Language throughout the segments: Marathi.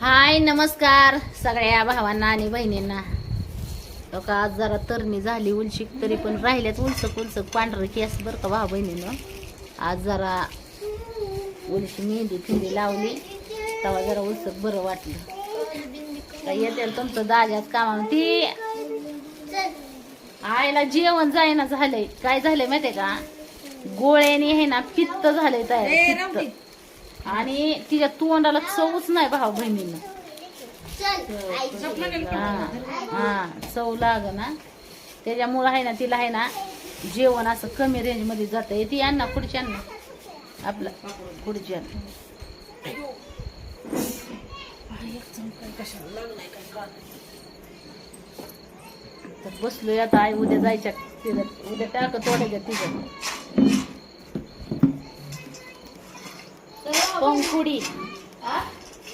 हाय नमस्कार सगळ्या भावांना आणि बहिणींना. हो का आज जरा तरणी झाली उलशिक तरी पण राहिल्यात उलसक उलसक पांढरं केस बरं का भावा बहिणीनं. आज जरा उलशी मेहंदी फिंदी लावली तेव्हा जरा उलसक बरं वाटलं. काय येते तुमचं दाजात कामा ती आईला जेवण जाईना झालंय. काय झालंय माहितीये का? गोळ्याने हे ना पित्त झालंय तयार पित्त. आणि तिच्या तोंडाला चवच नाही भाऊ बहिणीनं. हा हा चव लाग ना. त्याच्यामुळं आहे ना तिला आहे ना जेवण असं कमी रेंजमध्ये जात. ती आण ना पुढच्या ना आपलं पुढच्या तर बसलोय आता आई उद्या जायच्या तिथं. उद्या टाक तोडायच्या तिथं. पंकुडी.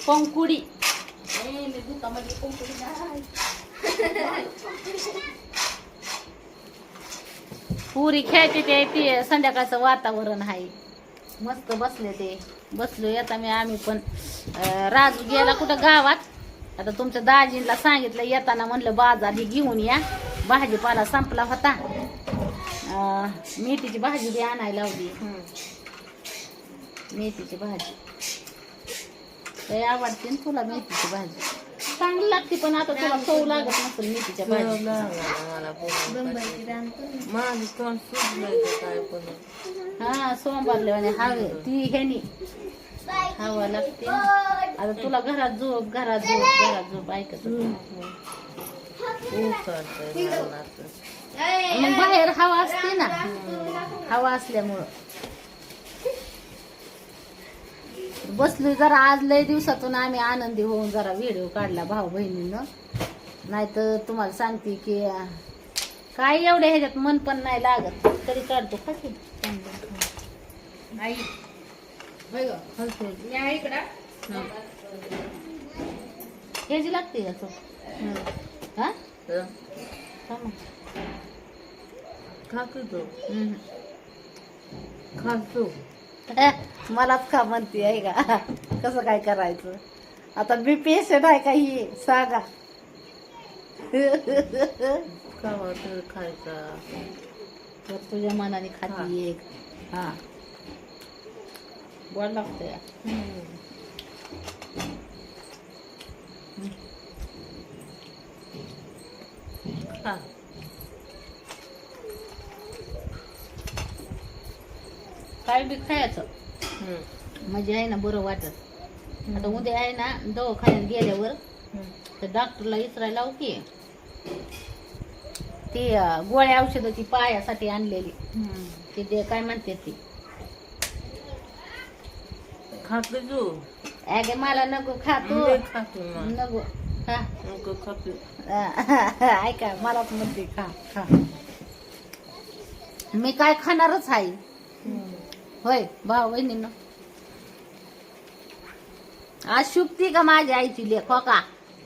पंकुडी. पुरी खेळते ते ती संध्याकाळचं वातावरण आहे. मस्त बसले ते. बसलो आता मी आम्ही पण. राजू गेला कुठं गावात? आता तुमच्या दाजींना सांगितलं येताना म्हणलं बाजार ही घेऊन या. भाजीपाला संपला होता. मेथीची भाजी बी आणायला लावली. मेथीची भाजी. लय आवडते ना तुला मेथीची भाजी. चांगली लागते पण आता तुला चव लागत नसेल मेथीच्या भाजी माझं तोंड काय पण. हा सोमवारले म्हणे हवे ती ह्यानी. हवा लागते. आता तुला घरात झोप घरात झोप घरात झोप ऐकत. मग बाहेर हवा असते ना. हवा असल्यामुळं. बसलोय जरा आज लय दिवसातून आम्ही आनंदी होऊन जरा व्हिडिओ काढला भाऊ बहिणीनं. नाही तर तुम्हाला सांगते की काय एवढ्या ह्याच्यात मन पण नाही लागत. तरी काढतो खाते आई. ह्याची लागते का तो हा? तर थांबा. खा की तू. हम्म. खातो. मलाच का म्हणते आहे का? कसं काय करायचं? आता मी पेशंट आहे का ही? सांगा. खावा तर खायचा? तर तुझ्या मनाने खाती एक. हा. गोड लागतंय खा काय बी खायचं. म्हणजे आहे ना बरं वाटत. आता उद्या आहे ना दवाखान्यात गेल्यावर. तर डॉक्टरला इचरायला लावू की ती गोळ्या औषधं ती पायासाठी आणलेली. ती ते काय म्हणते ती? खा की तू? अगे मला नको खातो खातो. नको. नको खातो ऐका मलाच म्हणते खा खा. मी काय खाणारच आहे. होय भाऊ बहिणीनं. आज शुभती का माझ्या आईची लेख हो का?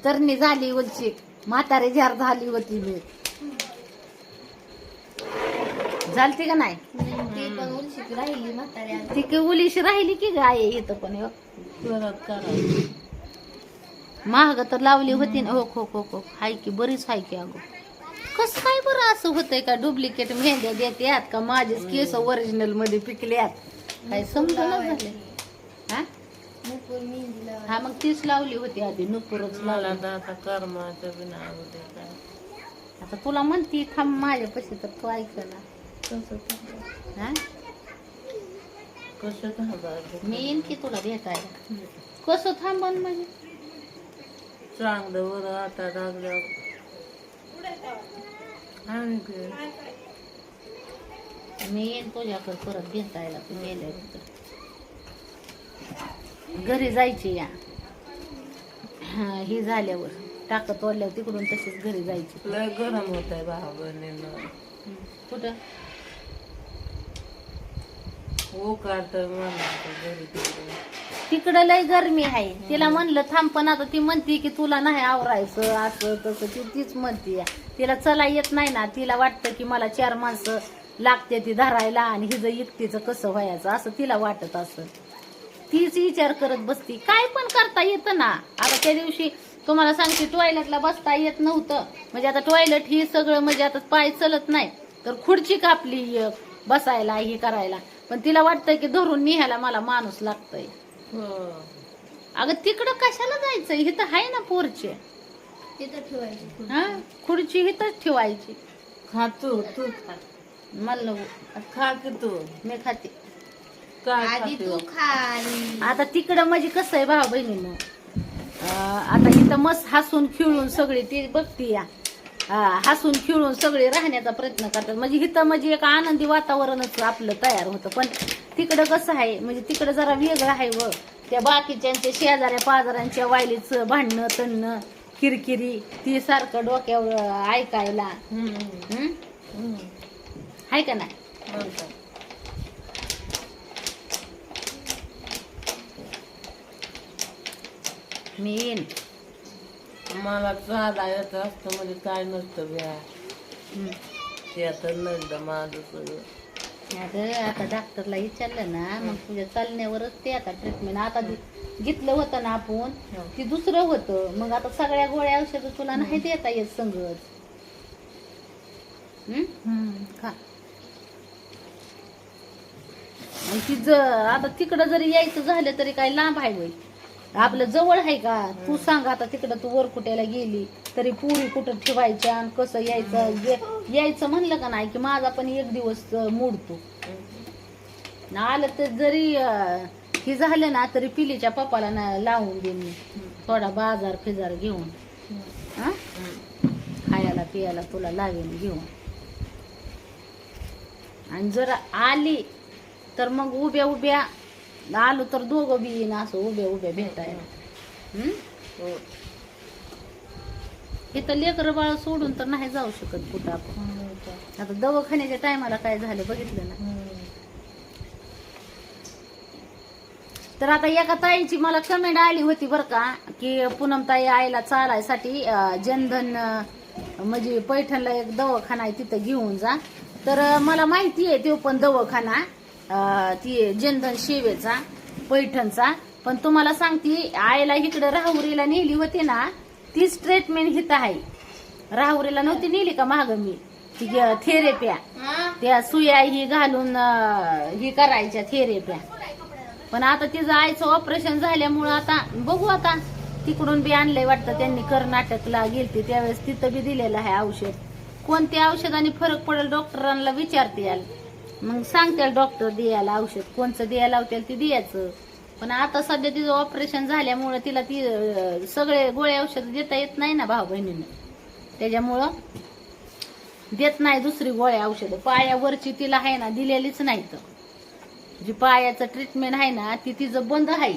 तरणी झाली उलची म्हातारी झार झाली होती मी झालती का नाही? ती राहिली म्हातारी की उलीशी राहिली की गाय इथं पण हो. महाग तर लावली होती ना हो खो खो खो. हाय की बरीच हाय की अगो. कस काय बरं असं होतंय का? डुप्लिकेट मेहंद्या देत्यात का? माझेच केस ओरिजिनलमध्ये पिकल्यात काय समजून झाले हा? नुपूर मेहंदी लावायला. हा मग तीच लावली होती आधी. नुपूरच मला लावला तर आता कर्माचं बिना अगोदर काय आता तुला म्हणती थांब माझ्यापाशी तर तू ऐक ना. कसं थांबायचं? हा? कसं थांबायचं? मी येईन की तुला भेटायला? कसं थांबन म्हणजे? चांगलं वर आता लागलं मी येईन तुझ्याकडे परत भेटायला तू गेल्यानंतर घरी जायची या. हा, ही झाल्यावर. टाकत वाढल्यावर तिकडून तशीच घरी जायची. लय गरम होत आहे भाऊ बहिणीनं. कुठं? ओ काढतोय तिकडं लय गरमी आहे. तिला म्हणलं थांब पण आता. ती म्हणते की तुला नाही आवरायचं असं तसं. ती तीच म्हणते. तिला चला येत नाही ना. तिला वाटतं की मला चार माणसं लागते ती धरायला आणि हिजं एकटीचं कसं व्हायचं? असं तिला वाटत असं. तीच विचार करत बसती. काय पण करता येतं ना. आता त्या दिवशी तुम्हाला सांगते टॉयलेटला बसता येत नव्हतं. म्हणजे आता टॉयलेट ही सगळं म्हणजे आता पाय चलत नाही. तर खुर्ची कापली बसायला हे करायला. पण तिला वाटतंय की धरून निहायला मला माणूस लागतंय. हो. अगं तिकडं कशाला जायचं इथं आहे ना पोरचे. तिथं ठेवायची हा? खुर्ची इथंच ठेवायची. खा तू तू खा. खा की तू? मी खाते. काय आधी खाते? तू खाली आता तिकडं म्हणजे कसं आहे भाऊ बहिणीनं? आता इथं मस्त हसून खिळून सगळे ती बघती या. अं, हसून खिळून सगळे राहण्याचा प्रयत्न करतात. म्हणजे इथं म्हणजे एक आनंदी वातावरणच आपलं तयार होतं. पण तिकडं कसं आहे म्हणजे तिकडं जरा वेगळं आहे व. त्या बाकीच्यांच्या शेजाऱ्या पाजाऱ्यांच्या वायलीचं भांडणं तणणं किरकिरी ती सारखं डोक्यावर ऐकायला. आहे का नाही? हो? मी येईन. मला चाला येत असतं म्हणजे काय नसतं ब्या हं. ते आता नडलं माझं सगळं. अगं आता डॉक्टरला विचारलं ना मग तुझ्या चालण्यावरच ते आता ट्रीटमेंट आता जी- घेतलं होतं ना आपण हो. ते दुसरं होतं. मग आता सगळ्या गोळ्या औषधं तुला नाही देता येत हं? खा. आणि ती ज आता तिकडं जरी यायचं झालं तरी काय लांब आहे वय आपलं जवळ आहे का? तू सांग आता तिकडं तू वरकुट्याला गेली तरी पुरी कुठं ठेवायच्या आणि कसं यायचं? यायचं म्हणलं का नाही की माझा पण एक दिवस मोडतो. आलं तर जरी हे झालं ना तरी पिलीच्या पप्पाला ना लावून दे मी. थोडा बाजार फिजार घेऊन. हा खायला पियाला तुला लावेन घेऊन. आणि जर आली तर मग उभ्या उभ्या आलो तर दोघं बी येईन असं उभ्या उभ्या भेटायला. हं? हो. इथं लेकरं बाळ सोडून तर नाही जाऊ शकत कुठं आपण. आता दवाखान्याच्या टायमाला काय झालं बघितलं ना? तर आता एका ताईची मला कमेंट आली होती बर का की पूनम ताई आईला चालायसाठी जनधन म्हणजे पैठणला एक दवाखाना आहे तिथं घेऊन जा. तर मला माहिती आहे तो पण दवाखाना. ती जनधन सेवेचा पैठणचा. पण तुम्हाला सांगते आईला इकडे राहुरीला नेली होती ना तीच ट्रीटमेंट हित आहे. राहुरीला नव्हती नेली का माग मी? ती थेरेप्या त्या सुया ही घालून ही करायच्या थेरेप्या पण आता तिचं आईचं ऑपरेशन झाल्यामुळं आता बघू आता. तिकडून बी आणलंय वाटतं त्यांनी कर्नाटकला गेलती त्यावेळेस तिथं बी दिलेलं आहे औषध. कोणत्या औषधाने फरक पडेल डॉक्टरांना विचारते याला. मग सांगते डॉक्टर द्यायला औषध. कोणचं द्यायला लावतील ते द्यायचं. पण आता सध्या तिचं ऑपरेशन झाल्यामुळं तिला ती सगळे गोळ्या औषध देता येत नाही ना भाऊ बहिणीनं. त्याच्यामुळं देत नाही दुसरी गोळ्या औषधं. पायावरची तिला आहे ना दिलेलीच नाही तर. जी पायाचं ट्रीटमेंट आहे ना ती तिचं बंद आहे.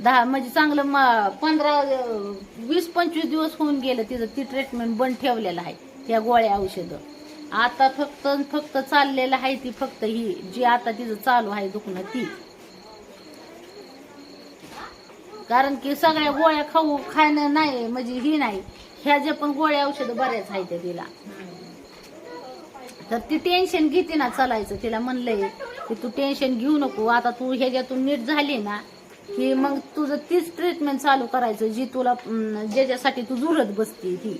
दहा म्हणजे चांगलं म- पंधरा वीस पंचवीस दिवस होऊन गेलं तिचं ती ट्रीटमेंट बंद ठेवलेलं आहे त्या गोळ्या औषधं. आता फक्त फक्त चाललेलं आहे ती फक्त ही जी आता तिचं चालू आहे दुखणं ती. कारण की सगळ्या गोळ्या खाऊ खाणं नाही म्हणजे ही नाही. ह्या ज्या पण गोळ्या औषध बऱ्याच आहेत त्या तिला. तर ती टेन्शन घेते ना चालायचं. तिला म्हणलंय की तू टेन्शन घेऊ नको आता तू ह्याच्यातून नीट झाली ना की मग तुझं तीच ट्रीटमेंट चालू करायचं जी तुला ज्याच्यासाठी तू जुळत बसते ती.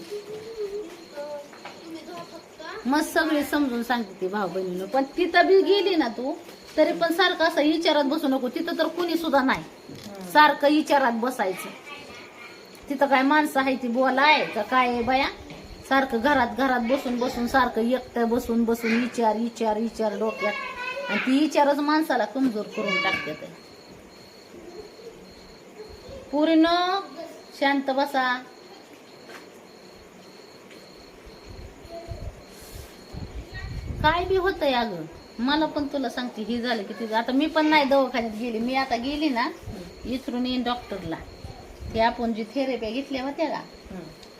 मग सगळी समजून सांगते ती भाऊ बहिणीनं. पण तिथं बी गेली ना तू तरी पण सारखं असं विचारात बसू नको. तिथं तर कुणी सुद्धा नाही. सारखं विचारात बसायचं. तिथं काय माणसं आहे ती बोलाय का काय आहे बाया? सारखं घरात घरात बसून बसून सारखं एकटं बसून बसून विचार विचार विचार डोक्यात. आणि ती विचारच माणसाला कमजोर करून टाकते पूर्ण शांत बसा. काय बी होतंय अगं. मला पण तुला सांगते हे झालं की तिचं आता मी पण नाही दवाखान्यात गेली. मी आता गेली ना इचरून येईन डॉक्टरला. ते आपण जी थेरप्या घेतल्या होत्या का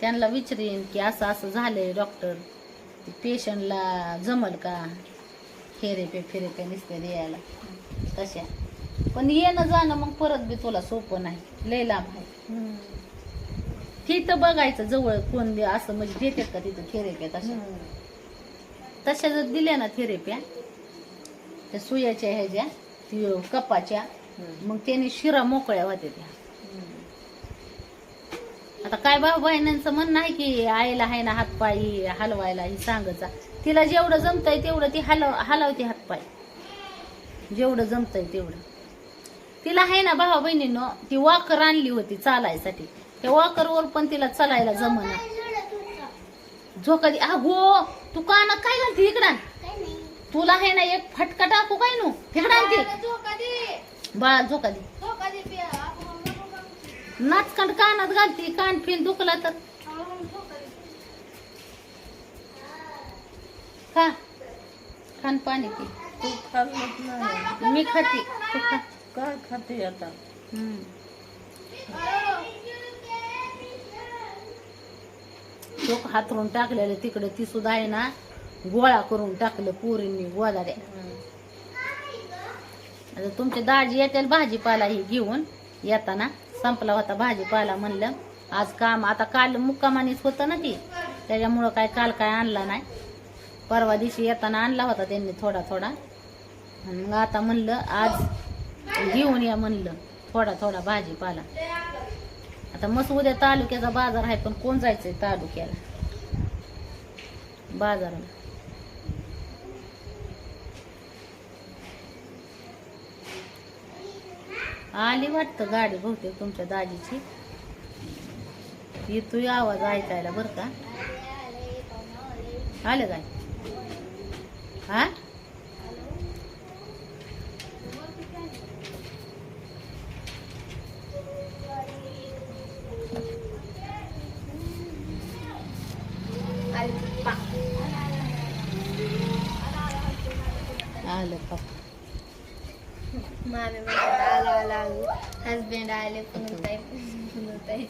त्यांना विचारेन की असं असं झालंय डॉक्टर. पेशंटला जमल का? थेरेप्या फिरेप्या नुसत्या द्यायला. तशा. पण येणं जाणं मग परत बी तुला सोपं नाही. लय लांब आहे. तिथं बघायचं जवळ कोण बी असं म्हणजे देतात का तिथं थेरेप्या तशा. तशा जर दिल्या ना थेरेप्या त्या सुयाच्या ह्याच्या ती कपाच्या. मग त्याने शिरा मोकळ्या होत्या त्या. आता काय भाऊ बहिणींचं म्हणणं आहे की आईला आहे ना हातपायी हलवायला ही सांगत जा तिला जेवढं जमतंय तेवढं ती हलव हलवते हातपाय. जेवढं जमतंय तेवढं. तिला आहे ना भावा बहिणीनं ती वाकर आणली होती चालायसाठी. त्या वाकरवर पण तिला चालायला जमना. झोका दे. अगो तू कानात काय घालते इकडं? तुला आहे ना एक फटका टाकू काय नु? इकडं आणते बाळा झोका दे. नाचकांड कानात घालती. कान फिन दुखला तर. खा. खान पाणी पी. तू खाल्लंच नाही. मी खाते. तू खा. काय खाते आता? हम्म. डोक हातरून टाकलेलं तिकडे ती सुद्धा आहे ना गोळा करून टाकलं पोरींनी गोदाड्या आता तुमचे दाजी येतील भाजीपाला ही घेऊन. येताना संपला होता भाजीपाला म्हणलं आज काम आता काल मुक्कामानीच होतं ना ती. त्याच्यामुळं काय काल काय आणला नाही. परवा दिवशी येताना आणला होता त्यांनी थोडा थोडा. मग आता म्हणलं आज घेऊन या म्हणलं थोडा थोडा भाजीपाला. आता मस्त उद्या तालुक्याचा बाजार आहे पण कोण जायचंय तालुक्याला? बाजाराला. आली वाटतं गाडी बहुतेक तुमच्या दाजीची. येतोय आवाज ऐकायला बरं का? आलं काय? हा आलं का मामी म्हणतात आला आला हजबंड आले पुनताई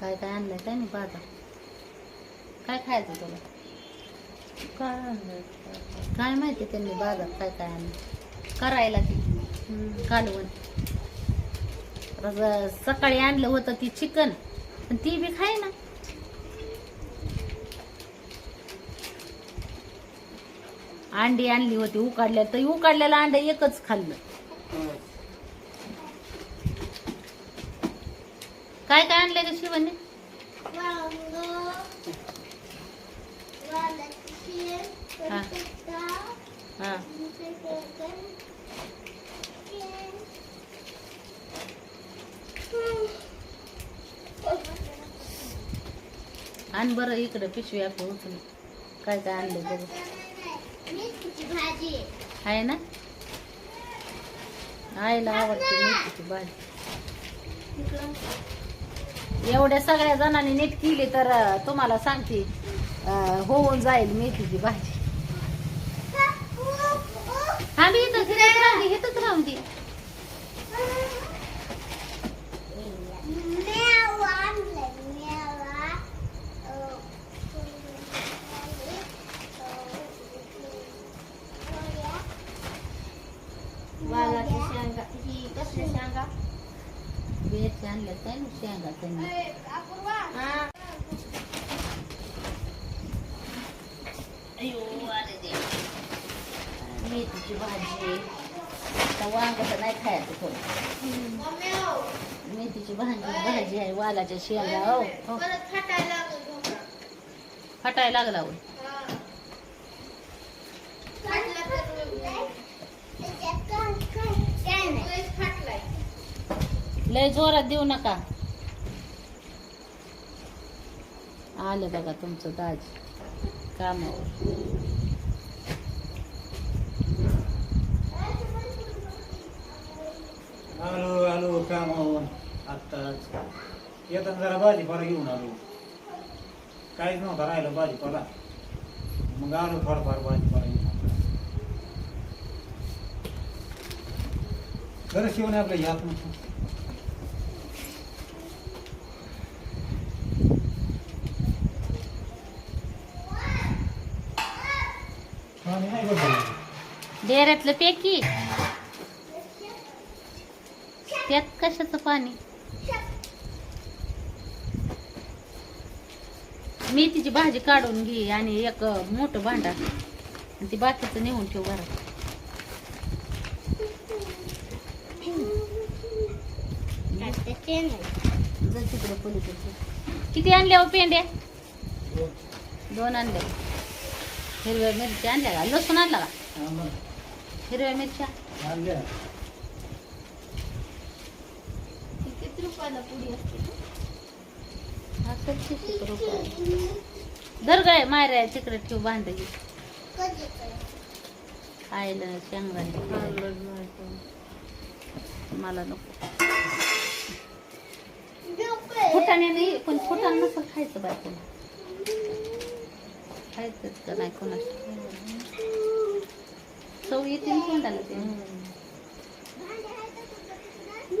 काय काय आणलंय काय नाही बाजार काय खायचं तुला काय आणलं काय माहिती त्यांनी बाजार काय काय आणलं करायला ती कालवण सकाळी आणलं होतं ती चिकन पण ती बी खाय ना अंडी आणली होती उकाडल्या तर उकाडलेलं अंड एकच खाल्लं. काय काय आणलंय का शिवाने आण बरं इकडं पिशवी आपण उचलू. काय काय आणलं बघू. आहे ना? आईला आवडते मेथीची भाजी. एवढ्या सगळ्या जणांनी नीट केली तर तुम्हाला सांगते होऊन जाईल मेथीची भाजी हा मी इथंच इथंच राहून दे इथंच राहून दे वालाची शेंगा ही कसली शेंगा बेरच्या आणल्या काय ना शेंगा त्यांनी हा अयो, अरे देवा. मेथीची भाजी आता वांग तर नाही खायचं थोडं मेथीची भाजी भाजी आहे वालाच्या शेंगा हो हो. फटायला लागला हो लय जोरात देऊ नका आलं बघा तुमचं दाज कामावर आलो आलो कामावून आत्ताच. येताना जरा भाजीपाला घेऊन आलो. काहीच नव्हता राहिलं भाजीपाला. मग आलो थोडंफार भाजीपाला घेऊन. आलो. खरं शिवून आपलं ह्यात पाणी नाही बदललं डेऱ्यातलं पेकी त्यात कशाचं पाणी? मी तिची भाजी काढून घे आणि एक मोठं भांडा. आणि ती बाकीचं नेऊन ठेव घरात किती आणल्या हो पेंड्या? दोन आणल्या. हिरव्या मिरच्या आणल्या का? लसूण आणला का? हिरव्या मिरच्या? किती रुपयाला पुडी असते. धर गाय तिकडे ठेव खाल्लंच नाही. पण. मला नको. फुटाणे नाही पण फुटाण नसं खायचं बायकोला खायचंच का नाही कोणाचं. चव येते ना तोंडाला ते आपण मला ते असावं ते काय गं?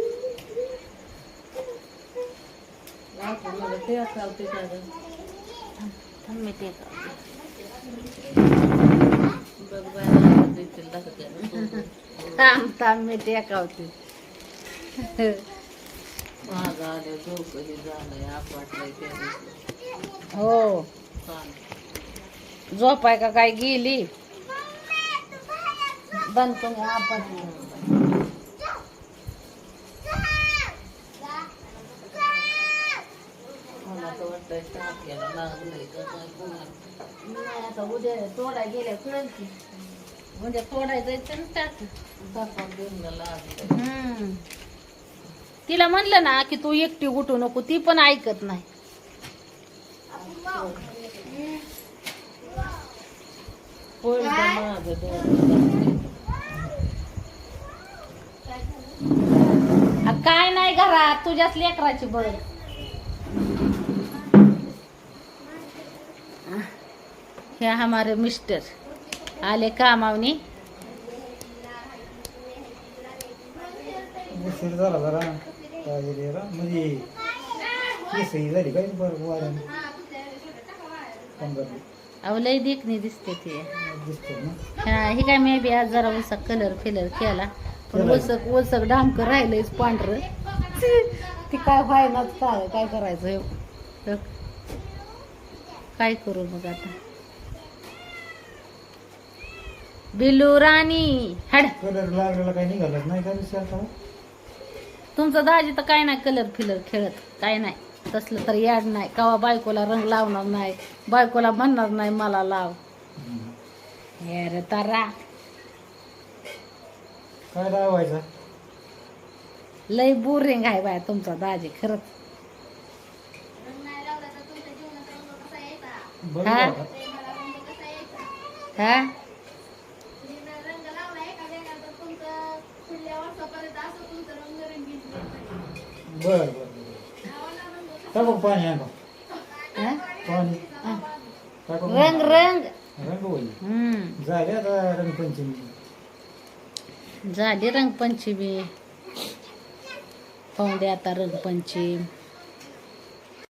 थांब मी ते का बघ बाया देतील दाखवते. थांब थांब मी ते कावते महाग आले डोकंही झालंय आपटलंय त्या दिवशी. हो चाल. झोपाय का काय गेली बंद तुम्ही आपटली मला तर काय कोणाला. नाही आता उद्या गेल्या कळल की टाक दाखवून हम्म. तिला म्हणलं ना की तू एकटी उठू नको ती पण ऐकत नाही माझं डोकं? आ, काय नाही घरात तुझ्याच लेकराची बळ हे हमारे मिस्टर. आले कामावनी उशीर झाला जरा. काय जरा म्हणजे केसही झाली काय बरं वाऱ्याने? पंधरा अहो लय देखणी दिसते ती. दिसतो ना. हा, हे काय मी बी आज जरा उसा कलर फिलर केला. पण केलाय. उसक उसक डामकर राहिलंयच पांढरं. ती काय व्हायनाच काय काय करायचं? हे? हे. काय करू मग आता? बिल्लू राणी हड. कलर लागलेला काही निघालत नाही का विचार का तुमचं दाजी तर काय नाही कलर फिलर खेळत काय नाही. तसलं तर याड नाही. कवा बायकोला रंग लावणार नाही बायकोला म्हणणार नाही मला लाव. हे रे तारा. काय लावायचा? लय बोरिंग आहे बाय तुमचा दाजी खरंच. नाही लावला तर तुमच्या जीवनात रंग कसा यायचा बरं हा? बरं. प्रेमाला रंग कसा यायचा हा तुम्ही रंग लावला एका वेळेला तर तुमचं पुढल्या वर्षापर्यंत असं तुमचं रंगरंगीत होईल. बरं बरं टाकू पाणी आणा हा? पाणी. हा. टाकू रंग रंग. रंग होईल. हम्म. झाले आता रंगपंचमी. झाली रंगपंचमी. पाहून दे आता रंगपंचमी.